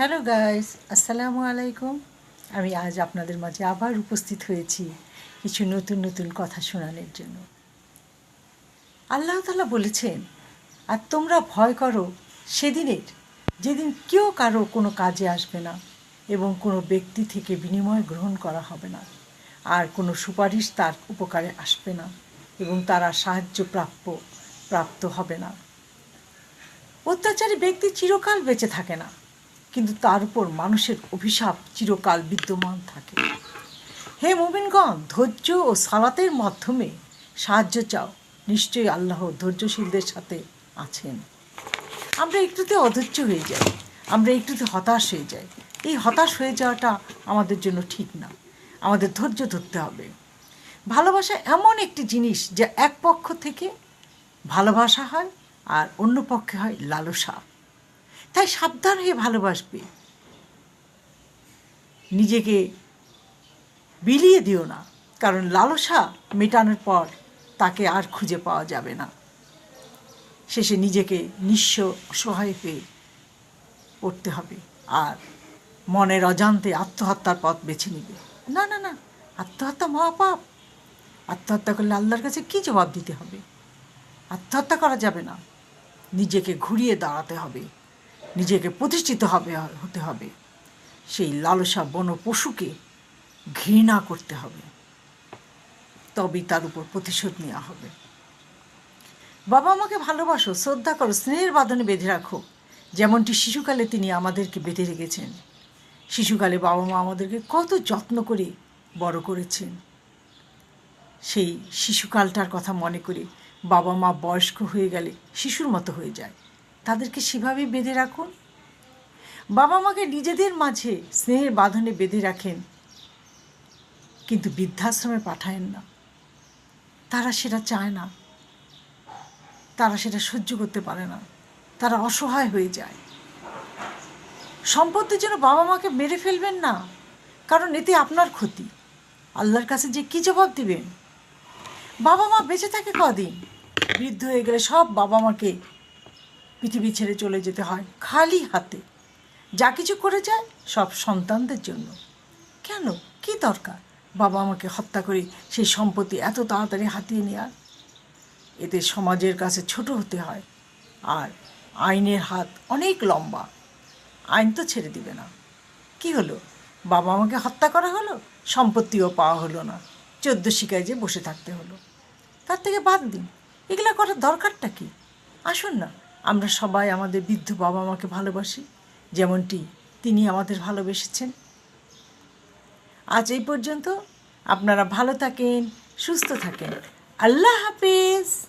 Hello guys আসসালামু আলাইকুম আমি আজ আপনাদের মাঝে আবার উপস্থিত হয়েছি কিছু নতুন নতুন কথা শোনানোর জন্য। আল্লাহ তালা বলেছেন, আর তোমরা ভয় করো, সেদিনের, যেদিন কেউ কারও কোনো কাজে আসবে না এবং কোনো ব্যক্তি থেকে বিনিময় গ্রহণ করা হবে না। আর কোনো সুপারিশ তার উপকারে আসবে না এবং তারা সাহায্য প্রাপ্য, প্রাপ্ত হবে না। অত্যাচারী ব্যক্তি চিরকাল বেঁচে থাকে না। কিন্তু তার উপর মানুষের অভিশাপ চিরকাল বিদ্যমান থাকে। হে মুমিনগণ, ধৈর্য ও সালাতের মাধ্যমে সাহায্য চাও। নিশ্চয়ই আল্লাহ ধৈর্যশীলদের সাথে আছেন। আমরা একটুতে অধৈর্য হয়ে যাই, আমরা একটুতে হতাশ হয়ে যাই। এই হতাশ হয়ে যাওয়াটা আমাদের জন্য ঠিক না। আমাদের ধৈর্য ধরতে হবে। ভালোবাসা এমন একটি জিনিস যা এক পক্ষ থেকে ভালোবাসা হয় আর অন্য পক্ষে হয় লালসা। তাই সাবধান হয়ে ভালোবাসবে। নিজেকে বিলিয়ে দিও না, কারণ লালসা মেটানোর পর তাকে আর খুঁজে পাওয়া যাবে না। শেষে নিজেকে নিঃস্ব, অসহায় হয়ে পড়তে হবে আর মনের অজান্তে আত্মহত্যার পথ বেছে নিবে। না না না, আত্মহত্যা মহাপাপ। আত্মহত্যা করলে আল্লাহর কাছে কী জবাব দিতে হবে? আত্মহত্যা করা যাবে না। নিজেকে ঘুরিয়ে দাঁড়াতে হবে। নিজেকে প্রতিষ্ঠিত হবে, হতে হবে। সেই লালসা বন পশুকে ঘৃণা করতে হবে। তবেই তার উপর প্রতিশোধ নেওয়া হবে। বাবা আমাকে ভালোবাসো, শ্রদ্ধা করো, স্নেহের বাঁধনে বেঁধে রাখো। যেমনটি শিশুকালে তিনি আমাদেরকে বেঁধে রেখেছেন। শিশুকালে বাবা মা আমাদেরকে কত যত্ন করে বড় করেছেন। সেই শিশুকালটার কথা মনে করে বাবা মা বয়স্ক হয়ে গেলে শিশুর মতো হয়ে যায়। তাদেরকে সেভাবেই বেঁধে রাখুন? বাবা মাকে নিজেদের মাঝে স্নেহের বাঁধনে বেঁধে রাখেন, কিন্তু বৃদ্ধাশ্রমে পাঠায়েন না। তারা সেটা চায় না। তারা সেটা সহ্য করতে পারে না। তারা অসহায় হয়ে যায়। সম্পত্তির জন্য বাবা মাকে মেরে ফেলবেন না, কারণ এতে আপনার ক্ষতি। আল্লাহর কাছে যে কী জবাব দিবেন? বাবা মা বেঁচে থাকে কদিন? বৃদ্ধ হয়ে গেলে সব বাবা মাকে পৃথিবী ছেড়ে চলে যেতে হয় খালি হাতে। যা কিছু করে যায় সব সন্তানদের জন্য। কেন? কি দরকার? বাবা আমাকে হত্যা করে সেই সম্পত্তি এত তাড়াতাড়ি হাতিয়ে নেওয়ার এতে সমাজের কাছে ছোট হতে হয় আর আইনের হাত অনেক লম্বা। আইন তো ছেড়ে দিবে না। কি হলো? বাবা আমাকে হত্যা করা হলো? সম্পত্তিও পাওয়া হলো না। চোদ্দ শিকায় যে বসে থাকতে হলো। তার থেকে বাদ দিন। এগুলো করার দরকারটা কি? আসুন না। আমরা সবাই আমাদের বৃদ্ধ বাবা মাকে ভালোবাসি, যেমনটি তিনি আমাদের ভালোবেসেছেন। আজ এই পর্যন্ত আপনারা ভালো থাকেন, সুস্থ থাকেন। আল্লাহ হাফিজ।